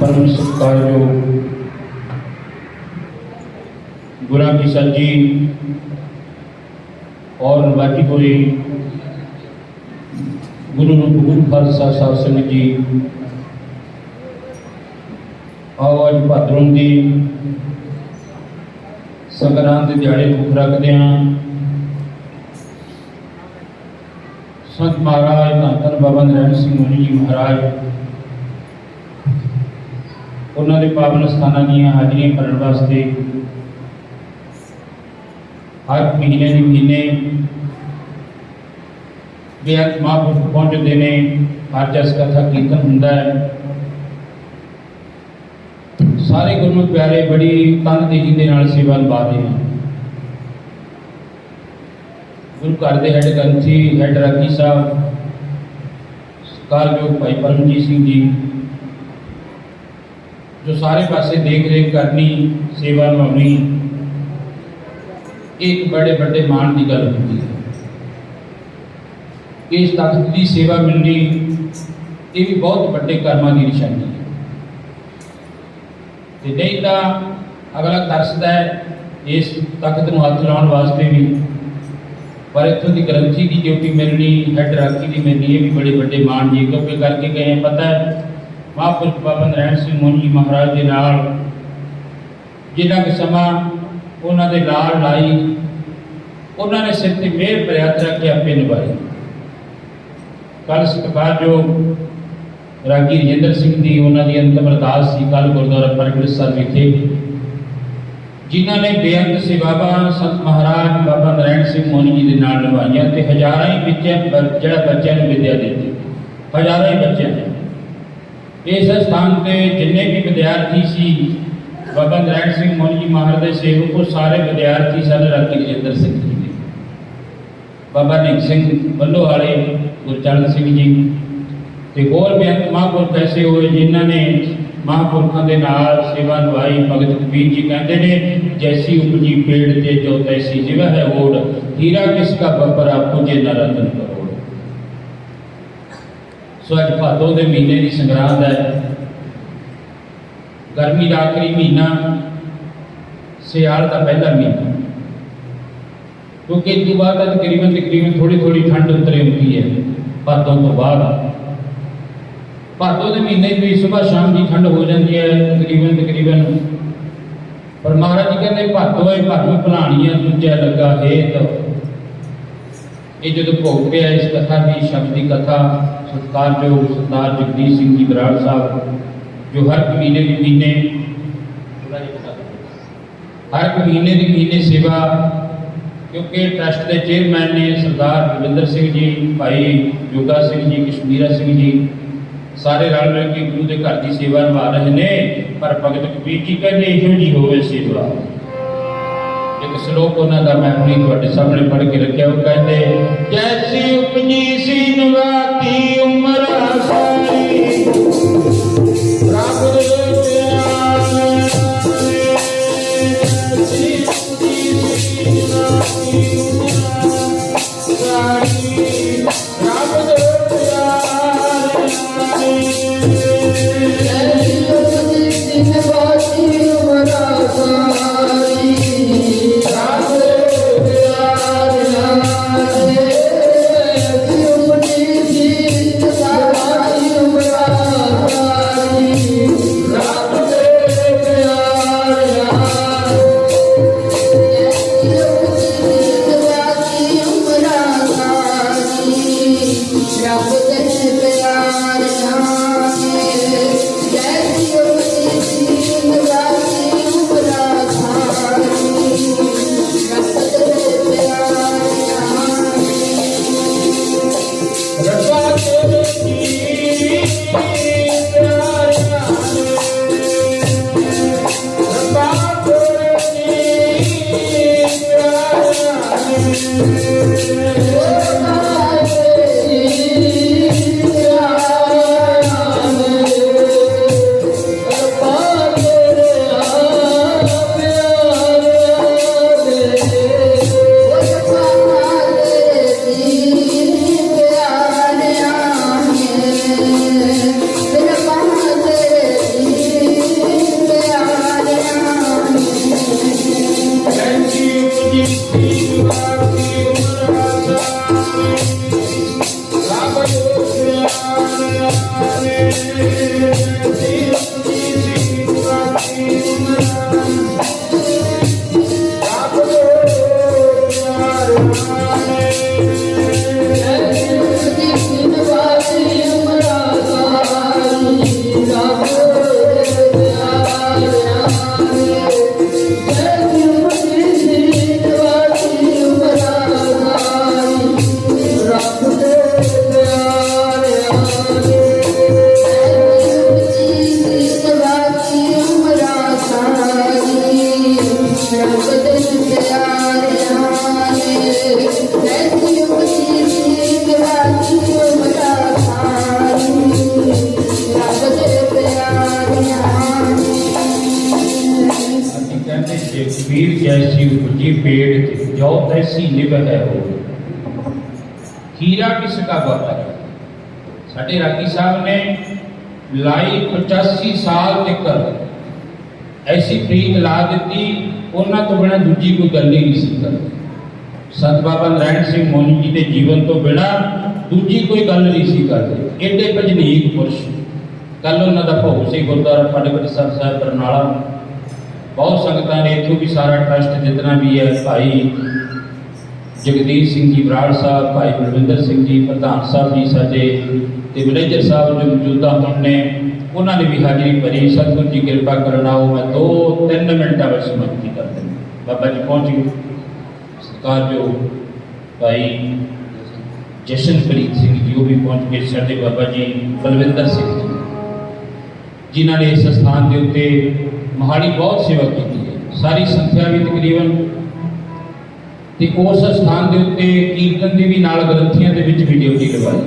परम सत्कारयो गुरा किशन जी और बाकी कोई गुरु रूप खालसा साहब सिंह जी आवाज भाद्रों जी ਸੰਗਰਾਂਦ ਦੇ ਦਿਹਾੜੇ ਮੁੱਖ ਰੱਖਦੇ ਹਾਂ। ਸੰਤ ਮਹਾਰਾਜ ਧੰਨ ਬਾਬਾ ਨਰੈਣ ਸਿੰਘ ਮੁਨੀ ਜੀ ਮਹਾਰਾਜ, ਉਹਨਾਂ ਦੇ ਪਾਵਨ ਸਥਾਨਾਂ ਦੀਆਂ ਹਾਜ਼ਰੀਆਂ ਭਰਨ ਵਾਸਤੇ ਹਰ ਮਹੀਨੇ ਦੇ ਮਹੀਨੇ ਬੇਅੰਤ ਮਹਾਂਪੁਰਖ ਪਹੁੰਚਦੇ ਨੇ ਹਰ ਜਸ ਕਥਾ ਕੀਰਤਨ ਹੁੰਦਾ ਹੈ। ਸਾਰੇ ਗੁਰੂ ਪਿਆਰੇ ਬੜੀ ਤਨਦੇਹੀ ਦੇ ਨਾਲ ਸੇਵਾ ਨਿਭਾਉਂਦੇ ਹਨ ਗੁਰੂ ਘਰ ਦੇ ਹੈੱਡ ਗ੍ਰੰਥੀ ਹੈੱਡ ਰਾਗੀ ਸਾਹਿਬ, ਸਤਿਕਾਰਯੋਗ ਭਾਈ ਪਰਮਜੀਤ ਸਿੰਘ ਜੀ, ਜੋ ਸਾਰੇ ਪਾਸੇ ਦੇਖ ਰੇਖ ਕਰਨੀ, ਸੇਵਾ ਨਿਭਾਉਣੀ, ਇਹ ਇੱਕ ਬੜੇ ਵੱਡੇ ਮਾਣ ਦੀ ਗੱਲ ਹੁੰਦੀ ਹੈ। ਇਸ ਤਖਤ ਦੀ ਸੇਵਾ ਮਿਲਣੀ, ਇਹ ਵੀ ਬਹੁਤ ਵੱਡੇ ਕਰਮਾਂ ਦੀ ਨਿਸ਼ਾਨੀ ਤੇ ਨਹੀਂ ਤਾਂ ਅਗਲਾ ਤਰਸਦਾ ਹੈ, ਇਸ ਤਖਤ ਨੂੰ ਹੱਥ ਲਾਉਣ ਵਾਸਤੇ ਵੀ। ਪਰ ਇੱਥੋਂ ਦੀ ਗ੍ਰੰਥੀ ਦੀ ਡਿਊਟੀ ਮਿਲਣੀ ਹੈਡ ਰਾਖੀ ਦੀ ਮਿਲਣੀ, ਇਹ ਵੀ ਬੜੇ ਵੱਡੇ ਮਾਣ ਜੀ, ਕਿਉਂਕਿ ਕਰਕੇ ਗਏ ਪਤਾ ਹੈ, ਮਹਾਂਪੁਰਖ ਬਾਬਾ ਨਰੈਣ ਸਿੰਘ ਮੁਨੀ ਮਹਾਰਾਜ ਦੇ ਨਾਲ ਜਿੰਨਾ ਕੁ ਸਮਾਂ ਉਹਨਾਂ ਦੇ ਨਾਲ ਲਾਈ, ਉਹਨਾਂ ਨੇ ਸਿਰ ਤੇ ਮਿਹਰ ਪ੍ਰਿਆਤ ਰੱਖ ਕੇ ਆਪੇ ਨਿਭਾਈ। ਕੱਲ ਸਤਿਕਾਰਯੋਗ ਰਾਗੀ ਰਜਿੰਦਰ ਸਿੰਘ ਦੀ ਉਹਨਾਂ ਦੀ ਅੰਤਮ ਅਰਦਾਸ ਸੀ ਕੱਲ ਗੁਰਦੁਆਰਾ ਪ੍ਰਗਟ ਸਾਹਿਬ ਵਿਖੇ। ਜਿਨ੍ਹਾਂ ਨੇ ਬੇਅੰਤ ਸੇਵਾਵਾਂ ਸੰਤ ਮਹਾਰਾਜ ਬਾਬਾ ਨਰੈਣ ਸਿੰਘ ਮੋਨੀ ਜੀ ਦੇ ਨਾਲ ਨਿਭਾਈਆਂ ਤੇ ਹਜ਼ਾਰਾਂ ਹੀ ਬੱਚਿਆਂ ਬ- ਜਿਹੜਾ ਬੱਚਿਆਂ ਨੂੰ ਵਿਦਿਆ ਦਿੱਤੀ। ਹਜ਼ਾਰਾਂ ਹੀ ਬੱਚਿਆਂ ਨੇ। ਇਸ ਸਥਾਨ ਤੇ ਜਿੰਨੇ ਵੀ ਵਿਦਿਆਰਥੀ ਸੀ, ਬਾਬਾ ਨਰੈਣ ਸਿੰਘ ਮੋਨੀ ਜੀ ਮਹਾਰਾਜ ਦੇ ਸੇਵਕ ਉਹ ਸਾਰੇ ਵਿਦਿਆਰਥੀ ਸਨ ਰਾਗੀ ਰਜਿੰਦਰ ਸਿੰਘ ਜੀ ਦੇ। ਬਾਬਾ ਨਿਕ ਸਿੰਘ ਵੱਲੋਂ ਵਾਲੇ ਗੁਰਚਰਨ ਸਿੰਘ ਜੀ ਤੇ ਹੋਰ ਬੇਅੰਤ ਮਹਾਂਪੁਰਖ ਐਸੇ ਹੋਏ ਜਿਨ੍ਹਾਂ ਨੇ ਮਹਾਂਪੁਰਖਾਂ ਦੇ ਨਾਲ ਸੇਵਾ ਨਿਭਾਈ ਭਗਤ ਕਬੀਰ ਜੀ ਕਹਿੰਦੇ ਨੇ, ਜੈਸੀ ਉਪਜੀ ਪੇੜ ਤੇ ਜੋ ਤੈਸੀ ਜਿਵ ਹੈ ਓੜ, ਹੀਰਾ ਕਿਸ ਕਾ ਬਪਰਾ ਪੁਜੇ ਨ ਰਤਨ ਕਰੋੜ। ਸੋ ਅੱਜ ਭਾਦੋ ਦੇ ਮਹੀਨੇ ਦੀ ਸੰਗਰਾਂਦ ਹੈ। ਗਰਮੀ ਦਾ ਆਖਰੀ ਮਹੀਨਾ, ਸਿਆਲ ਦਾ ਪਹਿਲਾ ਮਹੀਨਾ। ਕਿਉਂਕਿ ਇਸ ਤੋਂ ਬਾਅਦ ਤਕਰੀਬਨ ਤਕਰੀਬਨ ਥੋੜੀ ਥੋੜੀ ਠੰਡ ਉਤਰੇ ਹੁੰਦੀ ਹੈ। ਭਾਦੋਂ ਤੋਂ ਬਾਅਦ ਭਾਦੋਂ ਦੇ ਮਹੀਨੇ ਵੀ ਸਵੇਰ ਸ਼ਾਮ ਦੀ ਠੰਡ ਹੋ ਜਾਂਦੀ ਹੈ, ਤਕਰੀਬਨ ਤਕਰੀਬਨ। ਪਰ ਮਹਾਰਾਜ ਜੀ ਕਹਿੰਦੇ ਭਾਦੋਂ ਹੈ ਭਾਦੋਂ ਭਲਾਣੀਆਂ, ਦੂਜਾ ਲੱਗਾ ਹੇਤ। ਇਹ ਜਦੋਂ ਭੋਗ ਪਿਆ, ਇਸ ਕਥਾ ਦੀ ਸ਼ਬਦ ਦੀ ਕਥਾ ਸਤਿਕਾਰਯੋਗ ਸਰਦਾਰ ਜਗਦੀਸ਼ ਸਿੰਘ ਜੀ ਬਰਾੜ ਸਾਹਿਬ, ਜੋ ਹਰ ਮਹੀਨੇ ਦੇ ਮਹੀਨੇ ਥੋੜ੍ਹਾ ਜਿਹਾ ਹਰ ਮਹੀਨੇ ਦੀ ਮਹੀਨੇ ਸੇਵਾ, ਕਿਉਂਕਿ ਟਰਸਟ ਦੇ ਚੇਅਰਮੈਨ ਨੇ ਸਰਦਾਰ ਰਵਿੰਦਰ ਸਿੰਘ ਜੀ, ਭਾਈ ਜੋਗਾ ਸਿੰਘ ਜੀ, ਕਸ਼ਮੀਰਾ ਸਿੰਘ ਜੀ ਸਾਰੇ ਰਲ ਮਿਲ ਕੇ ਗੁਰੂ ਦੇ ਘਰ ਦੀ ਸੇਵਾ ਨਿਭਾ ਰਹੇ ਨੇ, ਪਰ ਭਗਤ ਕਬੀਰ ਜੀ ਕਹਿੰਦੇ ਇਹੋ ਹੋਵੇ ਸੇਵਾ। ਇੱਕ ਸ਼ਲੋਕ ਉਹਨਾਂ ਦਾ ਮੈਂ ਆਪਣੀ ਤੁਹਾਡੇ ਸਾਹਮਣੇ ਪੜ੍ਹ ਕੇ ਰੱਖਿਆ, ਉਹ ਕਹਿੰਦੇ, ਜੈਸੀ ਉਪਜੀ ਸੀ ਨਵਾਤੀ ਉਮਰ ਸਾਰੀ ਉਪਜੀ ਪੇੜ ਤੇ ਜੋ ਤੈਸੀ ਨਿਭੈ ਹੋ ਹੀਰਾ ਕਿਸ ਕਾ ਬਾਤਾ ਸਾਡੇ ਰਾਗੀ ਸਾਹਿਬ ਨੇ ਲਾਈ 85 ਸਾਲ ਤੱਕ ਐਸੀ ਉਹਨਾਂ ਤੋਂ ਬਿਨਾਂ ਦੂਜੀ ਕੋਈ ਗੱਲ ਹੀ ਨਹੀਂ ਸੀ ਕਰਦੀ ਸੰਤ ਬਾਬਾ ਨਰਾਇਣ ਸਿੰਘ ਮੋਨੀ ਜੀ ਦੇ ਜੀਵਨ ਤੋਂ ਬਿਨਾਂ ਦੂਜੀ ਕੋਈ ਗੱਲ ਨਹੀਂ ਸੀ ਕਰਦੇ। ਏਡੇ ਭਜਨੀਕ ਪੁਰਸ਼। ਕੱਲ ਉਹਨਾਂ ਦਾ ਭੋਗ ਸੀ ਗੁਰਦੁਆਰਾ ਫਟਿਹਗੜ੍ਹ ਸਾਹਿਬ ਸਾਹਿਬ, ਬਰਨਾਲਾ। ਬਹੁਤ ਸੰਗਤਾਂ ਨੇ ਇੱਥੋਂ ਵੀ ਸਾਰਾ ਟਰਸਟ ਜਿਤਨਾ ਵੀ ਹੈ। ਭਾਈ ਜਗਦੀਸ਼ ਸਿੰਘ ਜੀ, ਬਰਾੜ ਸਾਹਿਬ, ਭਾਈ ਬਲਵਿੰਦਰ ਸਿੰਘ ਜੀ, ਪ੍ਰਧਾਨ ਸਾਹਿਬ ਜੀ ਸਾਡੇ ਤੇ ਮੈਨੇਜਰ ਸਾਹਿਬ ਜੋ ਮੌਜੂਦਾ ਹੁਣ ਨੇ, ਉਹਨਾਂ ਨੇ ਵੀ ਹਾਜ਼ਰੀ ਭਰੀ। ਸਤਿਗੁਰ ਜੀ ਕਿਰਪਾ ਕਰਨਾ ਉਹ ਮੈਂ 2-3 ਮਿੰਟਾਂ ਵਿੱਚ ਸਮਾਪਤੀ ਕਰ ਦਿੰਦਾ। ਬਾਬਾ ਜੀ ਪਹੁੰਚ ਗਏ। ਸਰਕਾਰ ਜੋ ਭਾਈ ਜਸ਼ਨਪ੍ਰੀਤ ਸਿੰਘ ਜੀ, ਉਹ ਵੀ ਪਹੁੰਚ ਗਏ ਸਾਡੇ ਬਾਬਾ ਜੀ ਬਲਵਿੰਦਰ ਸਿੰਘ ਜੀ। ਜਿਨ੍ਹਾਂ ਨੇ ਇਸ ਸਥਾਨ ਦੇ ਉੱਤੇ ਮਹਾਲੀ ਬਹੁਤ ਸੇਵਾ ਕੀਤੀ ਹੈ। ਸਾਰੀ ਸੰਥਿਆ ਵੀ ਤਕਰੀਬਨ ਤੇ ਉਸ ਸਥਾਨ ਦੇ ਉੱਤੇ ਕੀਰਤਨ ਦੀ ਵੀ ਨਾਲ ਗ੍ਰੰਥੀਆਂ ਦੇ ਵਿੱਚ ਵੀ ਡਿਊਟੀ ਲਗਾਈ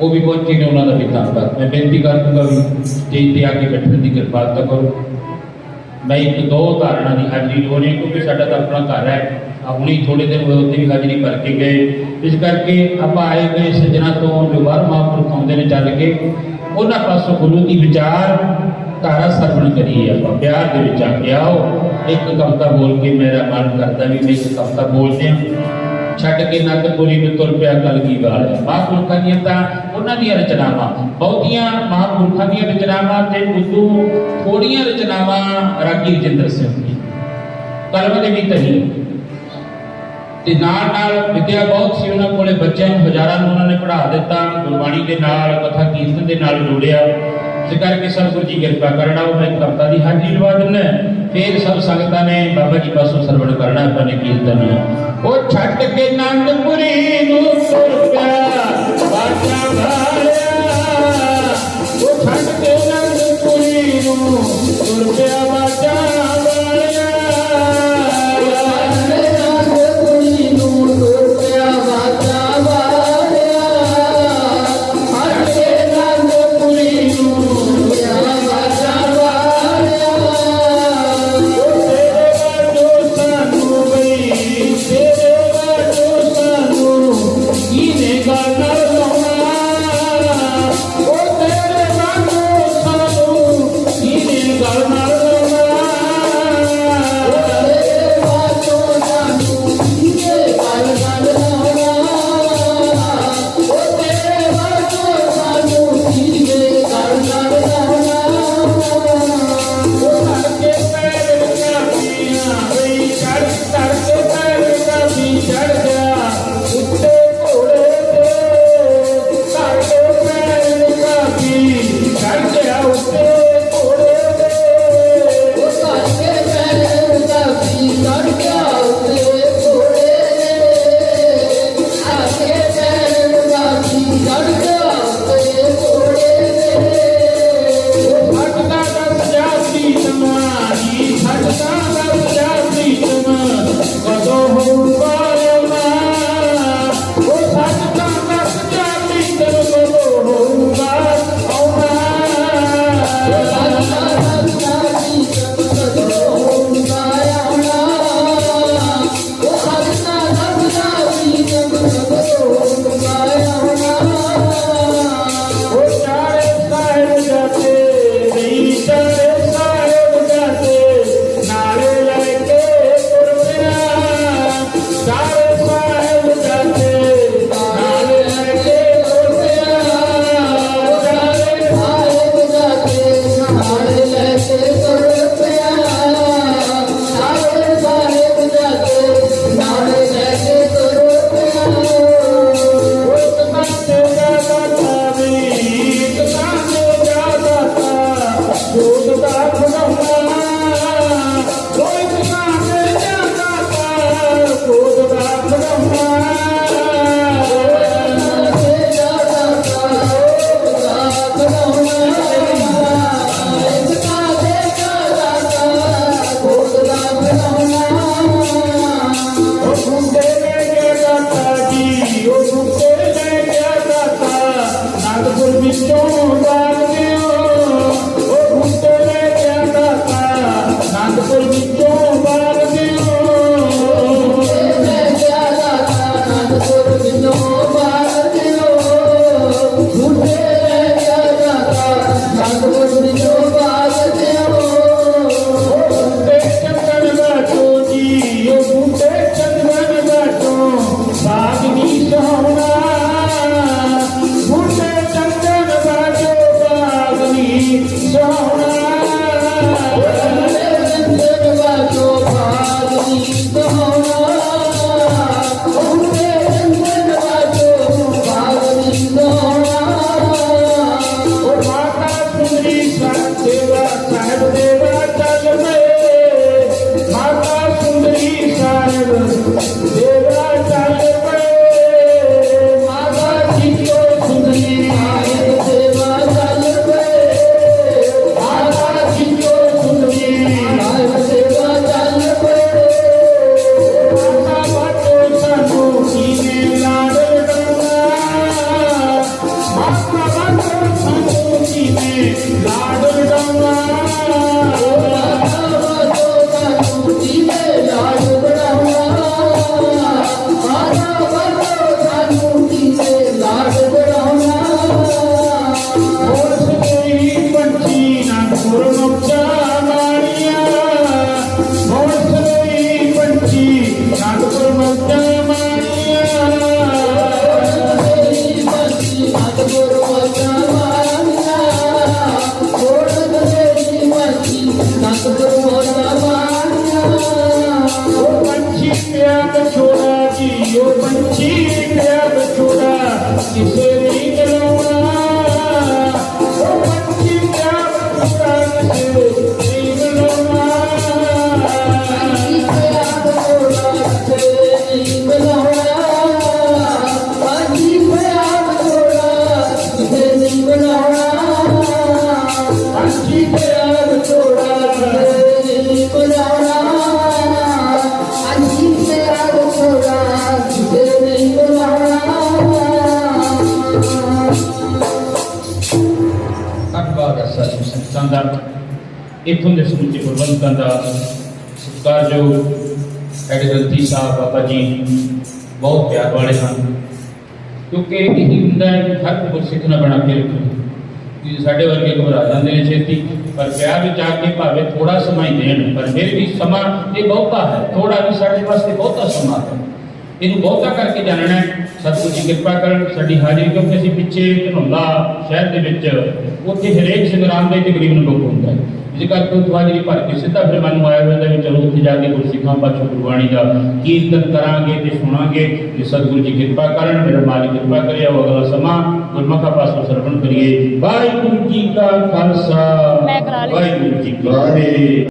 ਉਹ ਵੀ ਪਹੁੰਚੇ ਨੇ ਉਹਨਾਂ ਦਾ ਵੀ ਧੰਨਵਾਦ। ਮੈਂ ਬੇਨਤੀ ਕਰ ਵੀ ਸਟੇਜ ਤੇ ਆ ਕੇ ਬੈਠਣ ਦੀ ਕਿਰਪਾਲਤਾ ਕਰੋ। ਮੈਂ ਇੱਕ ਦੋ ਧਾਰਨਾ ਦੀ ਹਾਜ਼ਰੀ ਹੋ ਰਹੀ ਕਿਉਂਕਿ ਸਾਡਾ ਤਾਂ ਆਪਣਾ ਘਰ ਹੈ। ਆਪਣੀ ਹੁਣੀ ਥੋੜੇ ਦਿਨ ਹੋਏ ਉੱਥੇ ਵੀ ਹਾਜ਼ਰੀ ਭਰ ਕੇ ਗਏ। ਇਸ ਕਰਕੇ ਆਪਾਂ ਆਏ ਗਏ ਸੱਜਣਾ ਤੋਂ ਜੋ ਬਾਹਰ ਮਹਾਂਪੁਰਖ ਆਉਂਦੇ ਨੇ ਚੱਲ ਕੇ ਉਹਨਾਂ ਪਾਸੋਂ ਗੁਰੂ ਦੀ ਵਿਚਾਰ ਧਾਰਾ ਸਰਵਣ ਕਰੀਏ ਆਪਾਂ। ਪਿਆਰ ਦੇ ਵਿੱਚ ਆ ਕੇ ਆਓ। ਇੱਕ ਕਵਿਤਾ ਬੋਲ ਕੇ ਮੇਰਾ ਮਨ ਕਰਦਾ ਵੀ ਮੈਂ ਇੱਕ ਕਵਿਤਾ ਬੋਲਦੇ ਹਾਂ ਛੱਡ ਕੇ ਨੰਦਪੁਰੀ ਨੂੰ ਤੁਰ ਪਿਆ ਕਲਗੀ ਵਾਲ। ਮਹਾਂਪੁਰਖਾਂ ਦੀਆਂ ਤਾਂ ਉਹਨਾਂ ਦੀਆਂ ਰਚਨਾਵਾਂ, ਬਹੁਤੀਆਂ ਮਹਾਂਪੁਰਖਾਂ ਦੀਆਂ ਰਚਨਾਵਾਂ ਤੇ ਉਦੋਂ ਥੋੜੀਆਂ ਰਚਨਾਵਾਂ ਰਾਗੀ ਰਜਿੰਦਰ ਸਿੰਘ ਦੀ ਕਲਮ ਦੇ ਵੀ ਤਹੀ ਤੇ ਨਾਲ ਨਾਲ ਵਿਦਿਆ ਬਹੁਤ ਸੀ ਉਹਨਾਂ ਕੋਲੇ ਬੱਚਿਆਂ ਨੂੰ ਹਜ਼ਾਰਾਂ ਨੂੰ ਉਹਨਾਂ ਨੇ ਪੜ੍ਹਾ ਦਿੱਤਾ, ਗੁਰਬਾਣੀ ਦੇ ਨਾਲ, ਕਥਾ ਕੀਰਤਨ ਦੇ ਨਾਲ ਜੋੜਿਆ। ਇਸ ਕਰਕੇ ਸਤਿਗੁਰੂ ਜੀ ਕਿਰਪਾ ਕਰਨਾ ਉਹ ਮੈਂ ਕਵਿਤਾ ਦੀ ਹਾਜ਼ਰੀ ਲਵਾ ਦਿੰਦਾ ਫੇਰ ਸਭ ਸੰਗਤਾਂ ਨੇ ਬਾਬਾ ਜੀ ਪਾਸੋਂ ਸਰਵਣ ਕਰਨਾ ਆਪਾਂ ਨੇ ਕੀਰਤਨ ਉਹ ਛੱਡ ਕੇ ਨੰਦਪੁਰੀ ਨੂੰ ਤੁਰ ਪਿਆ, ਬਾਜਾ ਭਾਲਿਆ ਉਹ ਛੱਡ ਕੇ ਨੰਦਪੁਰੀ ਨੂੰ ਤੁਰ ਪਿਆ, ਬਾਜਾ Lord. ਇਥੋਂ ਦੇ ਸਮੁੱਚੇ ਪ੍ਰਬੰਧਕਾਂ ਦਾ ਸਤਿਕਾਰਯੋਗ ਐਡੇ ਗ੍ਰੰਥੀ ਸਾਹਿਬ ਬਾਬਾ ਜੀ ਬਹੁਤ ਪਿਆਰ ਵਾਲੇ ਹਨ। ਕਿਉਂਕਿ ਇਹ ਹੀ ਹੁੰਦਾ ਹੈ ਕਿ ਹਰ ਕੋਈ ਗੁਰਸਿੱਖ ਨਾ ਬਣਾ ਕੇ ਰੱਖੋ। ਕਿ ਸਾਡੇ ਵਰਗੇ ਘਬਰਾ ਜਾਂਦੇ ਨੇ ਛੇਤੀ, ਪਰ ਵਿਆਹ ਵਿੱਚ ਆ ਕੇ ਭਾਵੇਂ ਥੋੜਾ ਸਮਾਂ ਹੀ ਦੇਣ, ਪਰ ਫਿਰ ਵੀ ਸਮਾਂ ਇਹ ਬਹੁਤਾ ਹੈ। ਥੋੜਾ ਵੀ ਸਾਡੇ ਵਾਸਤੇ ਬਹੁਤਾ ਸਮਾਂ ਹੈ। ਇਹਨੂੰ ਬਹੁਤਾ ਕਰਕੇ ਜਾਣਨਾ ਸਤਿਗੁਰੂ ਜੀ ਕਿਰਪਾ ਕਰਨ ਸਾਡੀ ਹਾਜ਼ਰੀ ਕਿਉਂਕਿ ਅਸੀਂ ਪਿੱਛੇ ਧਨੌਲਾ ਸ਼ਹਿਰ ਦੇ ਵਿੱਚ ਉੱਥੇ ਹਰੇਕ ਸੰਗਰਾਮ ਦੇ ਤਕਰੀਬਨ ਲੋਕ ਹੁੰਦਾ ਹੈ ਇਸ ਕਰਕੇ ਉੱਥੇ ਹਾਜ਼ਰੀ ਭਰ ਕੇ ਸਿੱਧਾ ਫਿਰ ਮਨ ਨੂੰ ਆਇਆ ਹੋਇਆ ਵੀ ਚਲੋ ਉੱਥੇ ਜਾ ਕੇ ਗੁਰਸਿੱਖਾਂ ਪਾਛੋਂ ਗੁਰਬਾਣੀ ਦਾ ਕੀਰਤਨ ਕਰਾਂਗੇ ਤੇ ਸੁਣਾਂਗੇ। ਤੇ ਸਤਿਗੁਰੂ ਜੀ ਕਿਰਪਾ ਕਰਨ ਮੇਰਾ ਮਾਲਿਕ ਕਿਰਪਾ ਕਰੇ ਉਹ ਅਗਲਾ ਸਮਾਂ ਗੁਰਮੁਖਾ ਪਾਸੋਂ ਸਰਵਣ ਕਰੀਏ। ਵਾਹਿਗੁਰੂ ਜੀ ਕਾ ਖਾਲਸਾ। ਵਾਹਿਗੁਰੂ ਜੀ ਕੀ ਫਤਿਹ।